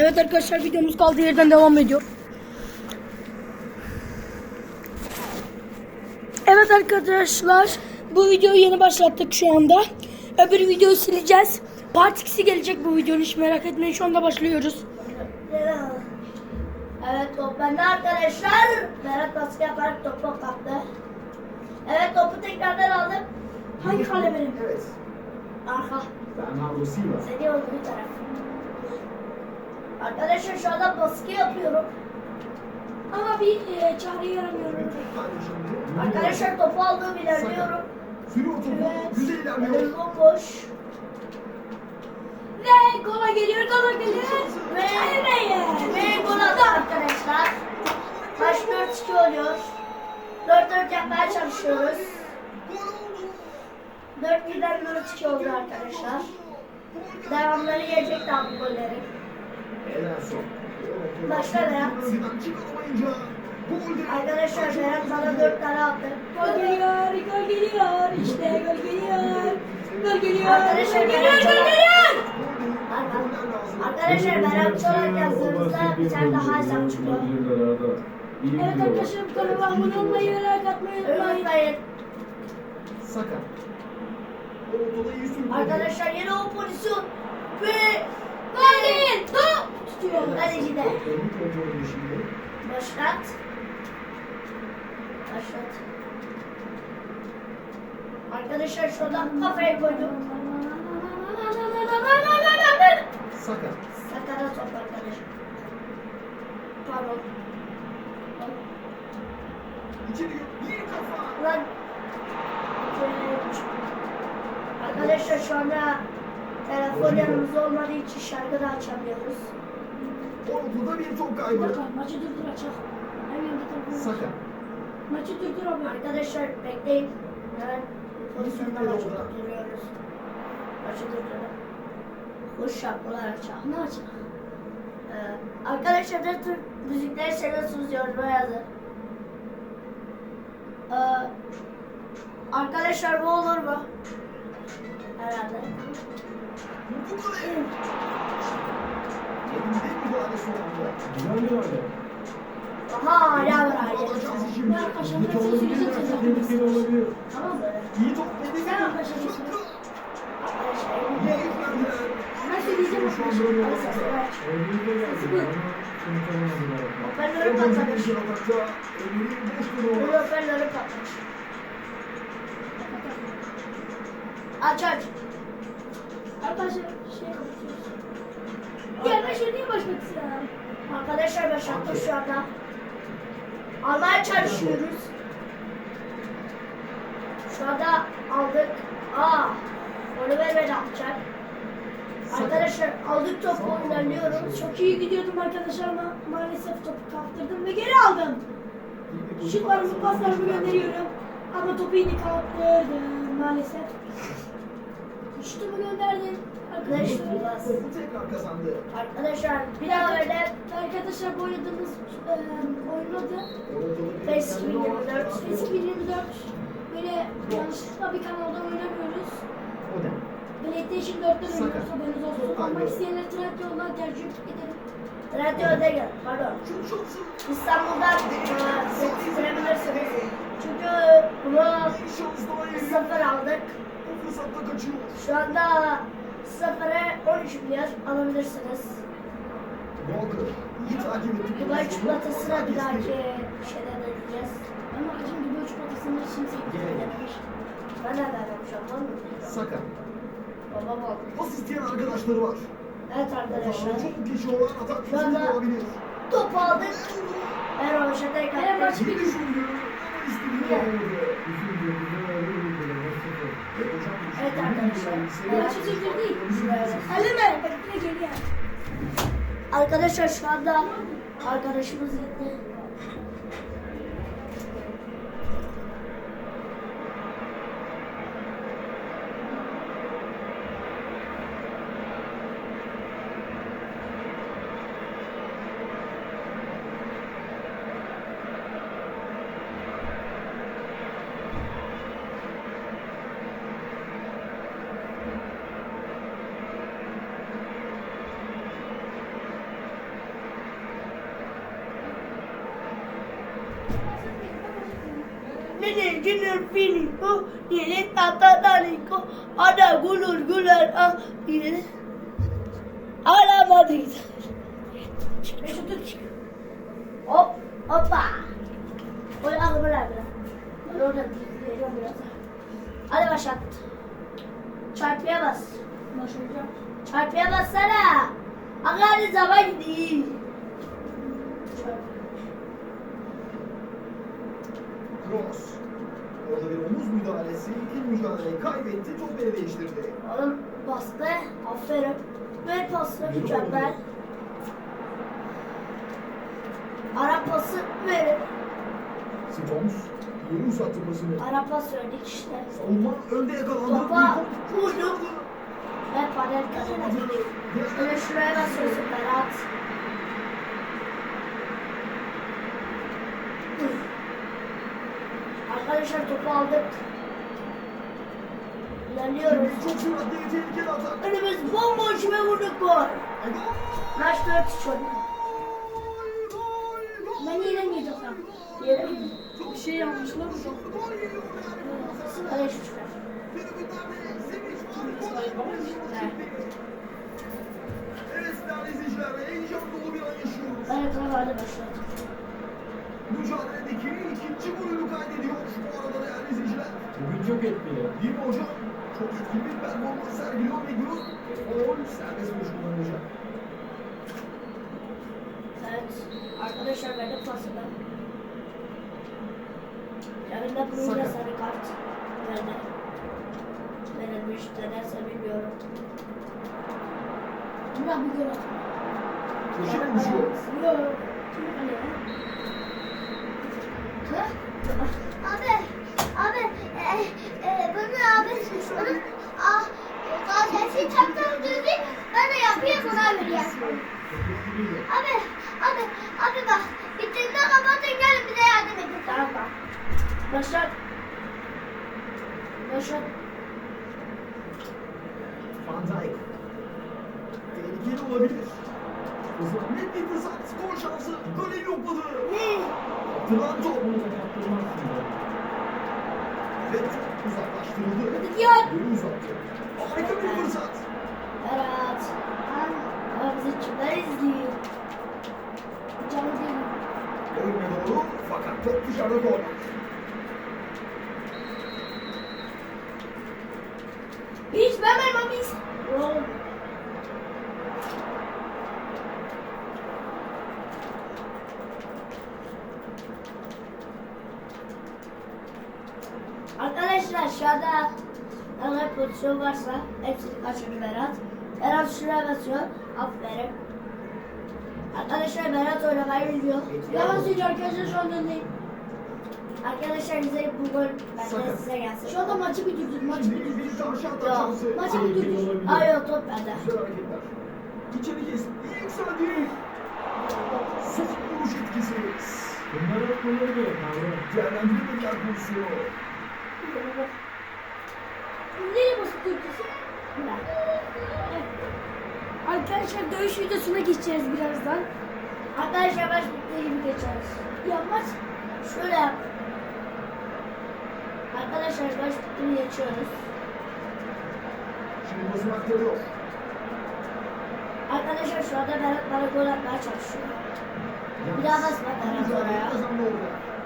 Evet arkadaşlar videomuz kaldığı yerden devam ediyor. Evet arkadaşlar bu videoyu yeni başlattık şu anda. Öbür videoyu sileceğiz. Part 2'si gelecek bu videonun hiç merak etmeyin şu anda başlıyoruz. Evet top bende arkadaşlar. Berat baskı yaparak topu kaptı. Evet topu tekrardan aldım. Hangi kale benim? Evet. Arka. Bernardo Silva. Seni oldu bir taraf. Arkadaşlar şu anda baskı yapıyorum. Ama bir e, çare yaramıyorum. Arkadaşlar topu aldım ilerliyorum. Sürüyor topu. Evet. Güzel ilerliyor. bomboş. Ve gola geliyor gola geliyor. Ve, ve gol attı arkadaşlar. Maç 4-2 oluyor. 4-4 yapmaya çalışıyoruz. 4-1'den 4-2 oldu arkadaşlar. Devamları gelecek daha bu golleri. Başla Berat. Arkadaşlar Berat bana 4 tane attı. Gol geliyor, gol geliyor. İşte gol geliyor. Gol geliyor. Arkadaşlar, gol geliyor, gol geliyor. Arkadaşlar Berat Çolak yazdığımızda bir tane daha hesap çıkıyor. Evet arkadaşlar bu kanala abone olmayı ve like atmayı unutmayın. Unutmayın. Saka. Arkadaşlar yine o pozisyon ve Gol değil. Top. Tutuyor. kaleci de. Önü kontrolü şimdi. Başlat. Başlat. Arkadaşlar şuradan kafaya koydum. Saka. Sakara top arkadaşlar. Pardon. İçeri bir kafa. Lan. Arkadaşlar şu anda telefon yanımızda olmadığı için şarkı da açamıyoruz. Ortada bir top kaybı. dakika maçı durdur açak. Hemen bir telefon. Saka. Maçı durdur abi. Arkadaşlar bekleyin. Hemen pozisyonda maçı durduruyoruz. Maçı durduralım. Hoş şarkılar açalım. Ne açak? Ee, arkadaşlar da Türk müzikleri seviyorsunuz yoruma yazın. Ee, arkadaşlar bu olur mu? Herhalde. Bu kale. Elinde müdahalesi oldu. Güzel bir oyun. Aha hala var hala. Size olabilir, çok tehlikeli olabilir. Tamam İyi yüklendiler. Ben söyleyeceğim Şu an böyle. Oyuncu da geldi. Hoparlörü patlamış. Emir'in boş Bu duruyor. hoparlörü patlamış. Aç aç. Arkadaşlar şey kapatıyoruz. Ben şey niye başladık ya? Arkadaşlar başlattım şu anda. Almaya çalışıyoruz. Şu anda aldık. Aa, onu vermedi atacak. Arkadaşlar aldık topu ilerliyoruz. Çok iyi gidiyordum arkadaşlar ama maalesef topu kaptırdım ve geri aldım. Şutlarımı paslarımı gönderiyorum. Ama topu yine kaptırdım maalesef. Şutumu gönderdim. Arkadaşlar. Arkadaşlar, bir daha böyle Arkadaşlar bu oynadığımız e, oyunun adı PES yüklenme var. 2024. PES 2024. Böyle yanlışlıkla bir kanalda oynamıyoruz. PlayStation 4'ten Sakın. oynuyoruz haberiniz olsun. Kaybı. isteyenler trend yoldan tercih ederim. radyoda gel. Pardon. İstanbul'dan e, getirebilirsiniz. Çünkü bunu sıfır aldık. Şu anda sıfıra 13 milyar alabilirsiniz. Walker iyi takip etti. Dubai çikolatasına bir dahaki şeyden ödeyeceğiz. Ama acım gibi uç patasını şimdi Denemiş. Ben de vermişim var mı? Saka. Babam. Pas isteyen arkadaşları var. Evet arkadaşlar. Çok kişi olan atak fırsatı olabilir. Topu aldık. Ben Roşet'e Fenerbahçe kaptım. Bir düşündü ama istediğini yapamadı. Bekle geliyor. Arkadaşlar şu anda arkadaşımız gitti. Junior Finiko, Nene Tata Daniko, Ada Gulur Gular, Ah, Nene. Ala Madrid. Hop, hoppa. Al bırak bırak. Ben orada dizleyeceğim biraz. Hadi başlat. Çarpıya bas. Başlayacağım. Çarpıya bassana. Hadi zaman gidiyor. Kroos. Orada bir omuz müdahalesi. İlk mücadeleyi kaybetti. Topu ele değiştirdi. Oğlum bas be. Aferin. Ver pası. Mükemmel. Ara pası verin. Simons. Yeni uzattı pasını. Ara pas verdik işte. Savunma önde yakalandı. Topa vurdu. Ve panel kazanır. Atamadı. Böyle şuraya basıyorsun Berat. Arkadaşlar topu aldık. İlerliyoruz. Çok süratli tehlikeli atak. Önümüz bomboş ve vurduk gol. Gol! Maç 4 3 oldu. Ben yenilmeyeceğim. Yerim. Bir şey yanlışlar mı? Gol geliyor yani. Hadi şu çıkar. Tribünlerde sevinç var. Gol Evet. Değerli izleyiciler, heyecan dolu bir an yaşıyoruz. Evet hadi başlayalım. Mücadeledeki ikinci golünü kaydediyor Çok etkili. Değil mi hocam? Çok etkili bir performans sergiliyor ve Gül gol serbest vuruş kullanacak. Evet. Arkadaşlar verdim pasını. Yarın da Bruyne Sakat. sarı kart verdi. Verilmiş nedense bilmiyorum. Burak bir gol at. Köşe vuruşu. Yok. Kim kalıyor? Abi, abi, e, e, bunu abi, bunu, ah, gazetesi çaptan düzü, ben de yapayım buna vereyim. Abi, abi, abi bak, bittiğinde kapatın gelin bize yardım edin. Tamam. Başlat. Başlat. Van Dijk. Tehlikeli olabilir. Hızlı net bir fırsat. Skor şansı. Golü yokladı. Kaptıran top. Bunu da kaptırmazsın ya. Ve top uzaklaştırıldı. Hadi diyor. Golü uzattı. Harika bir fırsat. Berat. Ama bizi kimler izliyor? Canı değil. Önüne doğru fakat top dışarıda gol. Biz ben ben biz. Oğlum. Arkadaşlar şu anda ne pozisyon varsa hepsini kaçırdı Berat. Berat şuraya basıyor. Aferin. Arkadaşlar Berat oynamayı biliyor. Yalan söylüyor arkadaşlar şu anda ne? Arkadaşlar bize bu gol Sakat. size gelsin. Şu anda maçı bitirdik. Maçı bitirdik. şansı. Maçı bitirdik. Ay o top bende. İçeri kes. İyi yükseldi. Son vuruş etkisi. Bunlar hep bunları diyor. Tanrı. Değerlendiremediler pozisyonu. Nereye basıp Türkçesi? Arkadaşlar dövüş videosuna geçeceğiz birazdan. Arkadaşlar maç bittiği gibi geçeriz. Ya maç Şöyle yap. Arkadaşlar maç bitti geçiyoruz. Şimdi basın aktarıyor. Arkadaşlar şu anda Berat bana gol atmaya çalışıyor. Bir daha basma Berat oraya.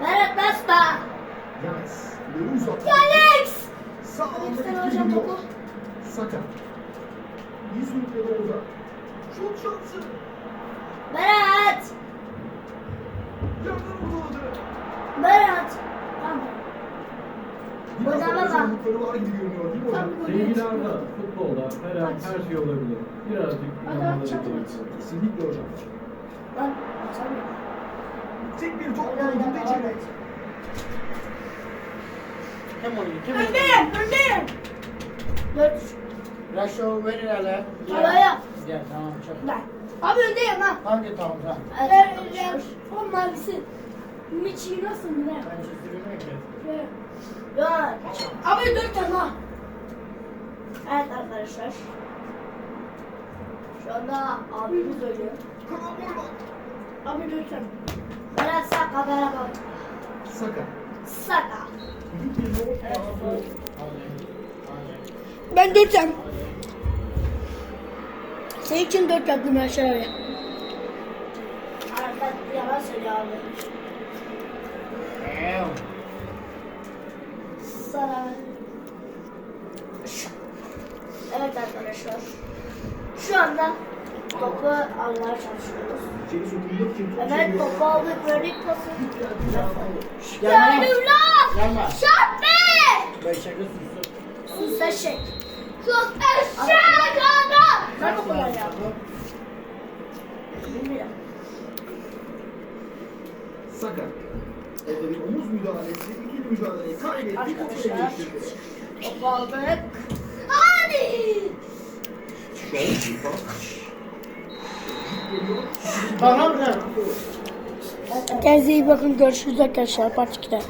Berat basma. Uzattı. Alex! Sağ alanda alacağım gidiyor. topu. Saka. İyi sürükledi orada. Şut şansı. Berat! Yerden ortaladı. Berat! tamam. Biraz Hocam zorlukları var gibi görünüyor değil mi hocam? Sevgili. Arda, futbolda her an her şey olabilir. Birazcık inanmaları gerekiyor. Kesinlikle hocam. Lan atamıyorum. Tek bir top Hadi hadi içeri. et. Kim Öndeyim, öndeyim. Dört. Raşo verir hele. Araya. Gel tamam çok. Ben. Abi öndeyim ha. Hangi tamam tamam. Evet Ver, ver. arkadaşlar. O mavisi. Miçi nasıl ne? Ben çizdirmiyorum ki. Ver. Abi dört tane ha. Evet arkadaşlar. Şu anda abimiz var. Abi dört tane. Berat sen kamera bak. Saka. Saka. Ben dört yap. Senin için dört yaptım ben şöyle. Arka yalan söylüyor abi. Sana. Evet arkadaşlar. Şu anda topu almaya çalışıyoruz. Evet topu aldık ilk pası. Gönüller. Şart be. Sus şey. Çok eşek adam. Ben topu alacağım. Bilmiyorum. Saka. Orada bir omuz müdahalesi, ikili müdahaleyi kaybetti. Topu Arkadaşlar. Topu aldık. Hadi. Şov bir pas. Geliyor. Tamam mı? Kendinize iyi bakın. Görüşürüz arkadaşlar. Part 2'de.